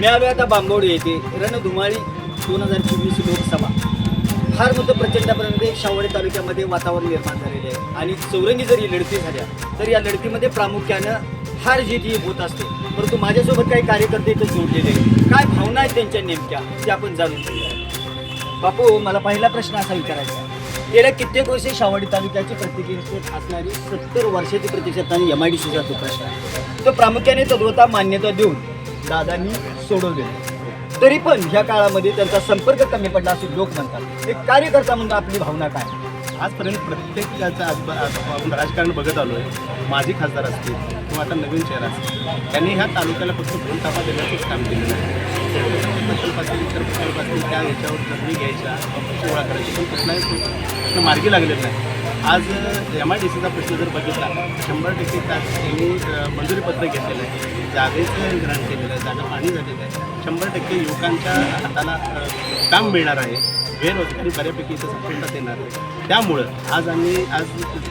मी आलो आता बांबवडे येथे रणधुमाळी दोन हजार चोवीस लोकसभा. फार मोठं प्रचंडापर्यंत शावडे तालुक्यामध्ये वातावरण निर्माण झालेले आहे. आणि चौरंगी जरी लढती झाल्या तर या लढतीमध्ये प्रामुख्यानं हार जीत ही होत असते. परंतु माझ्यासोबत काही कार्यकर्ते इथं जोडलेले आहेत. काय भावना आहेत त्यांच्या नेमक्या ते आपण जाणून घेऊया. बापू मला पहिला प्रश्न असा विचारायचा आहे. गेल्या कित्येक वर्षे शावडी तालुक्याची प्रतिक्रिया असणारी सत्तर वर्षाची प्रतिष्ठित आणि एम आय डी सीचा तो प्रश्न आहे. तो प्रामुख्याने तत्वता मान्यता देऊन दादांनी सोडवले. तरी पण ह्या काळामध्ये त्यांचा संपर्क कमी पडला असे लोक म्हणतात. एक कार्यकर्ता म्हणून आपली भावना काय? आजपर्यंत प्रत्येक आज आज आपण राजकारण बघत आलो आहे माजी खासदार असतील किंवा आता नवीन चेहरा असतील त्यांनी ह्या तालुक्याला फक्त दोन ताफा देण्याचंच काम केलेलं आहे. प्रकल्प असतील इतर प्रकल्प असतील त्या ह्याच्यावर जमिनी घ्यायच्या गोळा करायची पण कुठलाही प्रश्न मार्गी लागलेला नाही. आज एम आय डी सीचा प्रश्न जर बघितला शंभर टक्के तास त्यांनी मंजुरीपत्र घेतलेलं आहे. जागेचं ग्रहण केलेलं आहे जागा पाणी झालेलं आहे. शंभर टक्के युवकांच्या हाताला काम मिळणार आहे. बेरोजगारी बऱ्यापैकी इथं संपुष्टात येणार आहे. त्यामुळं आज आम्ही आज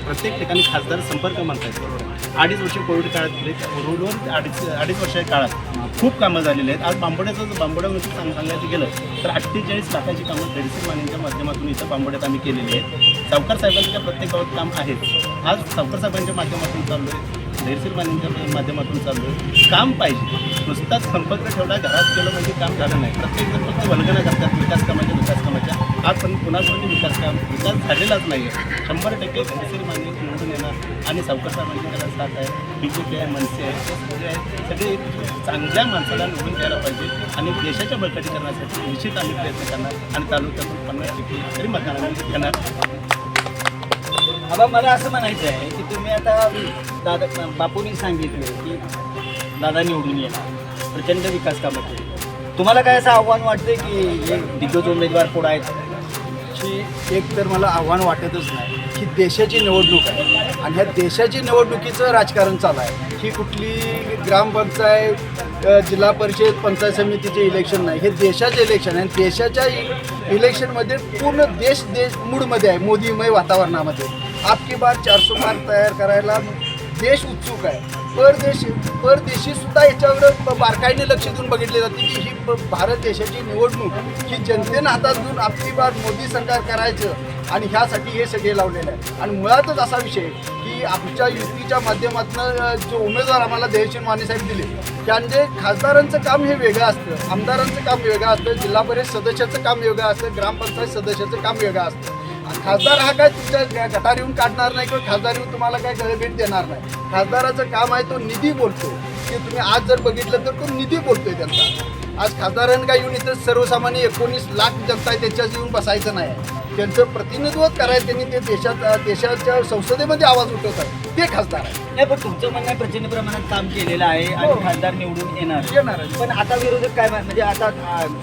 प्रत्येक ठिकाणी खासदार संपर्क म्हणतायत बरोबर अडीच वर्ष कोविड काळात गेले रोडवर अडीच अडीच वर्षाच्या काळात खूप कामं झालेली आहेत. आज बांबोड्याचं जर बांबोड्यामध्ये सांगायचं गेलं तर अठ्ठेचाळीस लाखाची कामं धैर्यशील मानेच्या माध्यमातून इथं बांबोड्यात आम्ही केलेली आहेत. सावकार साहेबांच्या प्रत्येक गावात काम आहेच आज सावकार साहेबांच्या माध्यमातून चाललो आहे धैर्यशील मानेच्या माध्यमातून चाललो आहे काम पाहिजे. नुसताच संपर्क ठेवला घरात केलं म्हणजे काम झालं नाही. प्रत्येक जण फक्त वल्गना करतात विकास कामाच्या विकास कामाच्या. आज पण कुणासाठी विकास काम विकास झालेलाच नाही आहे शंभर टक्के धैर्यशील माने निवडून येणार आणि सावकार साहेबांची त्याला साथ आहे. बी जे पी आहे मनसे आहे सगळे सगळे चांगल्या माणसाला निवडून द्यायला पाहिजे आणि देशाच्या बळकटीकरणासाठी निश्चित आम्ही प्रयत्न करणार आणि तालुक्यातून पन्नास टक्के तरी मतदान आम्ही घेणार. आबा मला असं म्हणायचं आहे की तुम्ही आता दादा बापूंनी सांगितले की दादा निवडून येणार प्रचंड विकास कामं केली. तुम्हाला काय असं आव्हान वाटतं की हे दिग्गज उमेदवार पुढे आहेत? की एक तर मला आव्हान वाटतच नाही ही देशाची निवडणूक आहे. आणि ह्या देशाची निवडणुकीचं राजकारण चालू आहे. ही कुठली ग्रामपंचायत जिल्हा परिषद पंचायत समितीचे इलेक्शन नाही. हे देशाचे इलेक्शन आहे. देशाच्या इलेक्शनमध्ये पूर्ण देश देश मूडमध्ये आहे. मोदीमय वातावरणामध्ये. आपकी बार चारशे पार तयार करायला देश उत्सुक आहे. परदेश परदेशी सुद्धा याच्यावर बारकाईने लक्ष देऊन बघितले जाते की ही भारत देशाची निवडणूक ही जनतेनं हातात घेऊन आपली बार मोदी सरकार करायचं आणि ह्यासाठी हे सगळे लावलेलं आहे. आणि मुळातच असा विषय की आमच्या युतीच्या माध्यमातून जो उमेदवार आम्हाला देहशील मानेसाहेब दिले त्यांचे खासदारांचं काम हे वेगळं असतं आमदारांचं काम वेगळं असतं जिल्हा परिषद सदस्याचं काम वेगळं असतं ग्रामपंचायत सदस्याचं काम वेगळं असतं. खासदार हा काय तुमच्या गटार येऊन काढणार नाही किंवा खासदार येऊन तुम्हाला काय भेट देणार नाही. खासदाराचं काम आहे तो निधी बोलतो की तुम्ही आज जर बघितलं तर तो निधी बोलतोय त्यांचा. आज खासदारांनी काय येऊन इथं सर्वसामान्य एकोणीस लाख जनता आहे त्यांच्याच येऊन बसायचं नाही. त्यांचं प्रतिनिधित्व करायचं त्यांनी ते देशात देशाच्या संसदेमध्ये आवाज उठवतात ते खासदार आहे. नाही पण तुमचं म्हणणं आहे प्रचंड प्रमाणात काम केलेलं आहे आणि हो. खासदार निवडून येणार येणार. पण आता विरोधक काय म्हण- म्हणजे आता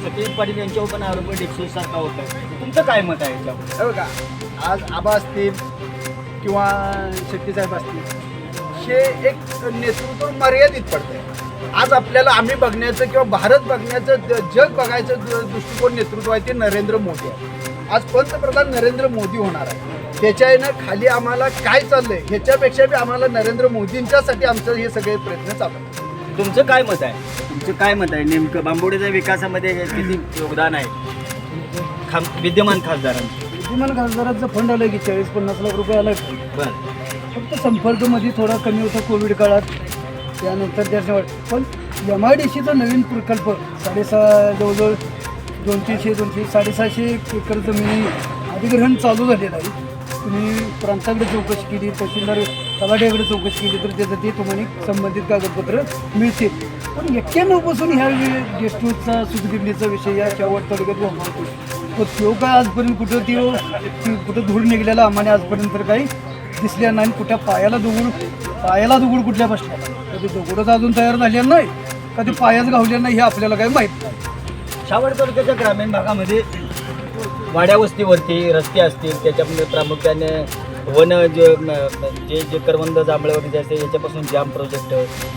सतीश पाटील यांच्यावर पण आरोप डेक्सोस सारखा होतं तुमचं काय मत आहे याच्यावर? हे बघा आज आबा असतील किंवा शेट्टीसाहेब असतील हे एक नेतृत्व मर्यादित पडतंय. आज आपल्याला आम्ही बघण्याचं किंवा भारत बघण्याचं ज- जग बघायचं द- दृष्टिकोन नेतृत्व आहे ते नरेंद्र मोदी आहे. आज पंतप्रधान नरेंद्र मोदी होणार आहे. त्याच्या यानं खाली आम्हाला काय चाललंय ह्याच्यापेक्षा बी आम्हाला नरेंद्र मोदींच्यासाठी आमचं हे सगळे प्रयत्न चालू आहेत. तुमचं काय मत आहे? तुमचं काय मत आहे? नेमकं बांबोड्याच्या विकासामध्ये किती योगदान आहे? खाम विद्यमान खासदारांचं. विद्यमान खासदाराचं फंड आलं की चाळीस पन्नास लाख रुपये आलं बरं. फक्त संपर्कमध्ये थोडा कमी होता कोविड काळात. त्यानंतर त्याच्यावर पण एम आय डी सीचा नवीन प्रकल्प साडेसहा जवळजवळ दोन तीनशे दोनशे साडेसहाशे एकर जमिनी अधिग्रहण चालू झालेलं आहे. तुम्ही प्रांताकडे चौकशी केली तहसीलदार तलाट्याकडे चौकशी केली तर त्याचं ते तुम्हाला संबंधित कागदपत्र मिळतील. पण एक्क्याण्णवपासून ह्या गेस्टूचा सुखदिंडीचा विषय या शेवट तालुक्यात तर पण तो काय आजपर्यंत कुठं ती कुठं धूळ निघलेला आम्हाला आजपर्यंत तर काही दिसल्या नाही आणि कुठल्या पायाला दगड पायाला दगड कुठल्या बसल्या कधी दुगुडच अजून तयार झालेलं नाही कधी पायाच घावले नाही हे आपल्याला काही माहीत नाही. शावड तालुक्याच्या ग्रामीण भागामध्ये वाड्या वस्तीवरती रस्ते असतील त्याच्यामध्ये प्रामुख्याने वन जे जे जे करवंद जांभळे वगैरे असते याच्यापासून जाम प्रोजेक्ट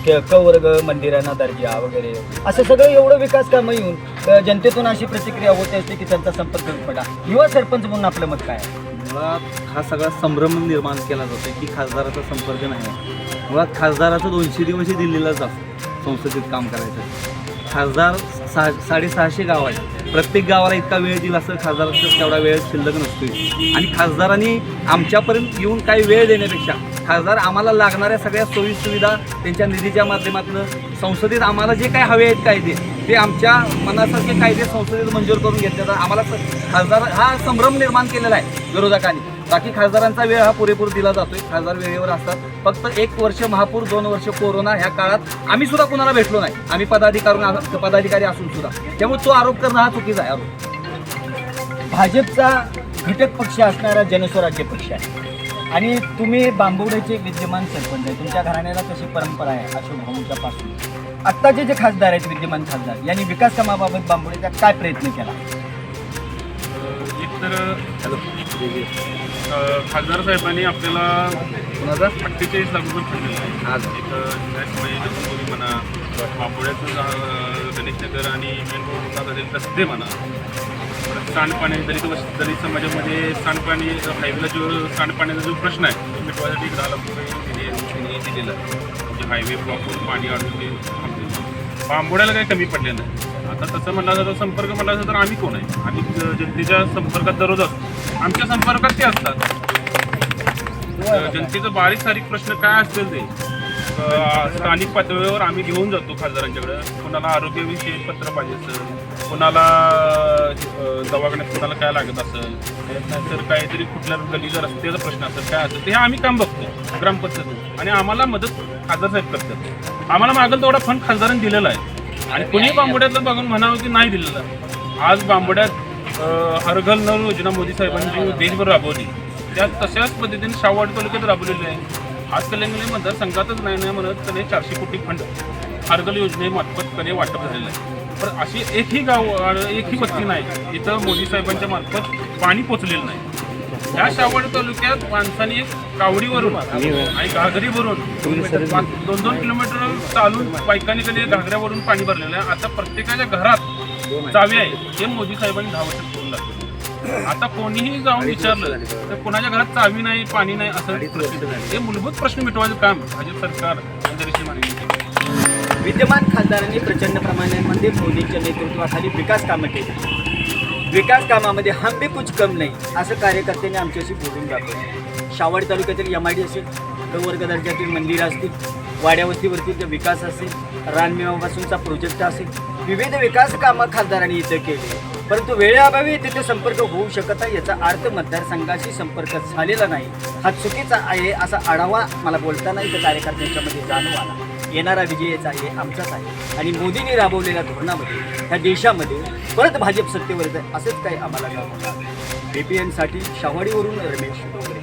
क कवर्ग मंदिरांना दर्जा वगैरे. असं सगळं एवढं विकास कामं येऊन जनतेतून अशी प्रतिक्रिया होत असते की त्यांचा संपर्क पडा. युवा सरपंच म्हणून आपलं मत काय? मुळात हा सगळा संभ्रम निर्माण केला जातो की खासदाराचा संपर्क नाही. मुळात खासदाराचं दोनशे दिवशी दिल्लीलाच असतो संसदेत काम करायचं. खासदार सा साडेसहाशे गाव आहेत. प्रत्येक गावाला इतका वेळ दिला असं खासदाराचा तेवढा वेळ शिल्लक नसतोय. आणि खासदारांनी आमच्यापर्यंत येऊन काही वेळ देण्यापेक्षा खासदार आम्हाला लागणाऱ्या सगळ्या सोयी सुविधा त्यांच्या निधीच्या माध्यमातून संसदेत आम्हाला जे काही हवे आहेत कायदे ते आमच्या मनासारखे कायदे संसदेत मंजूर करून घेतले. जातात आम्हाला स- खासदार हा संभ्रम निर्माण केलेला आहे विरोधकांनी. बाकी खासदारांचा वेळ हा पुरेपूर दिला जातोय. खासदार वेळेवर असतात. फक्त एक वर्ष महापूर दोन वर्ष कोरोना ह्या काळात आम्ही सुद्धा कुणाला भेटलो नाही. आम्ही पदाधिकारी पदाधिकारी असून सुद्धा. त्यामुळे तो आरोप करणं हा चुकीचा आहे आरोप. भाजपचा घटक पक्ष असणारा जनस्वराज्य पक्ष आहे. आणि तुम्ही बांबवड्याचे विद्यमान सरपंच आहे. तुमच्या घराण्याला तशी परंपरा आहे अशोक भाऊंच्या पासून. आत्ताचे जे खासदार आहेत विद्यमान खासदार यांनी विकास कामाबाबत बांबवड्याचा काय प्रयत्न केला? एक तर खासदार साहेबांनी आपल्याला कुणाचा? अठ्ठेचाळीस लाख रुपये फंड दिला. आहे आज. एक जगनपुरी म्हणा बांबोड्याचं अ, गणेशनगर आणि मेन रोडला झालेले रस्ते म्हणा परत सांडपाणी दलित दलित समाजामध्ये सांडपाणी हायवेला जो सांडपाण्याचा जो प्रश्न आहे तो मिटवायसाठी दहा लाख रुपये त्यांनी दिलेला. आहे म्हणजे हायवे ब्लॉक करून पाणी अडून ते बांबोड्याला काही कमी पडले नाही. आता तसं म्हणलं जातं संपर्क म्हणला जातं तर आम्ही कोण आहे? आम्ही जनतेच्या संपर्कात दररोज असतो. आमच्या संपर्कात ते असतात. जनतेचं बारीक सारीक प्रश्न काय असतील ते स्थानिक पातळीवर आम्ही घेऊन जातो खासदारांच्याकडे. कोणाला आरोग्यविषयी पत्र पाहिजे असेल कोणाला दवाखान्यात कोणाला काय लागत असेल नाहीतर काहीतरी कुठल्या गलीचा रस्त्याचा प्रश्न असेल काय असेल ते हे आम्ही काम बघतो ग्रामपंचायत आणि आम्हाला मदत खासदार साहेब करतात. आम्हाला मागेल तेवढा फंड खासदारांनी दिलेला आहे. आणि कोणी बांबोड्यातलं बघून म्हणावं की नाही दिलेलं. आज बांबोड्यात हर घर नळ योजना मोदी साहेबांनी देशभर राबवली. त्या तशाच पद्धतीने शाहवाडी तालुक्यात राबवलेली आहे. आज कल्याण मतदारसंघातच नाही नाही म्हणत त्याने चारशे कोटी फंड हरगल योजनेमार्फत त्याने वाटप झालेलं आहे. पण अशी एकही गाव एकही पत्ती नाही इथं मोदी साहेबांच्या मार्फत पाणी पोचलेलं नाही. ह्या शावड तालुक्यात माणसाने कावडीवरून आणि घागरीवरून दोन दोन किलोमीटर चालून बायकांनी कधी घागऱ्यावरून पाणी भरलेलं आहे. आता प्रत्येकाच्या घरात चावी आहे. हे मोदी साहेबांनी दहा वर्षात करून दाखवलं. आता कोणीही जाऊन विचारलं तर कोणाच्या घरात चावी नाही पाणी नाही असं प्रश्न हे मूलभूत प्रश्न मिटवायचं काम भाजप सरकार विद्यमान खासदारांनी प्रचंड प्रमाणामध्ये मोदींच्या नेतृत्वाखाली विकास कामं केली. विकास कामामध्ये हम भी कुछ कम नाही असं कार्यकर्त्यांनी आमच्याशी बोलून दाखवलं. शावड तालुक्यातील एम आय डी असेल प्रवर्ग दर्जातील मंदिरं असतील वाड्या वस्तीवरतीचा विकास असेल रानमेवापासूनचा प्रोजेक्ट असेल विविध विकास कामं खासदारांनी इथं केली. परंतु वेळेअभावी तिथे संपर्क होऊ शकत नाही याचा अर्थ मतदारसंघाशी संपर्क झालेला नाही. हा चुकीचा आहे असा आढावा मला बोलताना इथं कार्यकर्त्यांच्यामध्ये जाणून आला. येणारा विजयाचा आहे आमचाच आहे. आणि मोदींनी राबवलेल्या धोरणामध्ये ह्या देशामध्ये परत भाजप सत्तेवर जाईल असंच काही आम्हाला जाणवलं बी पी एनसाठी शाहवाडीवरून रमेश.